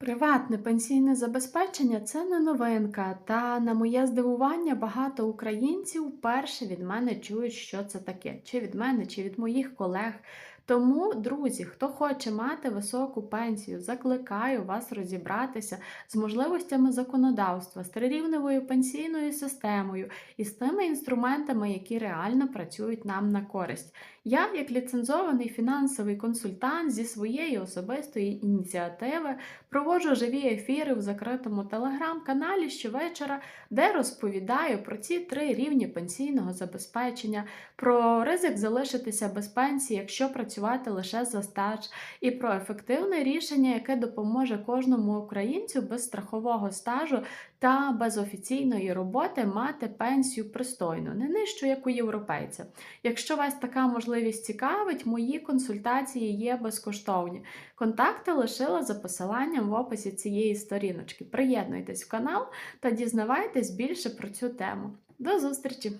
Приватне пенсійне забезпечення це не новинка, та на моє здивування багато українців вперше від мене чують, що це таке, чи від мене, чи від моїх колег. Тому, друзі, хто хоче мати високу пенсію, закликаю вас розібратися з можливостями законодавства, з трирівневою пенсійною системою і з тими інструментами, які реально працюють нам на користь. Я, як ліцензований фінансовий консультант зі своєї особистої ініціативи, Проводжу живі ефіри в закритому телеграм-каналі щовечора, де розповідаю про ці три рівні пенсійного забезпечення, про ризик залишитися без пенсії, якщо працювати лише за стаж, і про ефективне рішення, яке допоможе кожному українцю без страхового стажу та без офіційної роботи мати пенсію пристойну, не нижчу, як у європейця. Якщо вас така можливість цікавить, мої консультації є безкоштовні. Контакти лишила за посиланням в описі цієї сторіночки. Приєднуйтесь в канал та дізнавайтесь більше про цю тему. До зустрічі!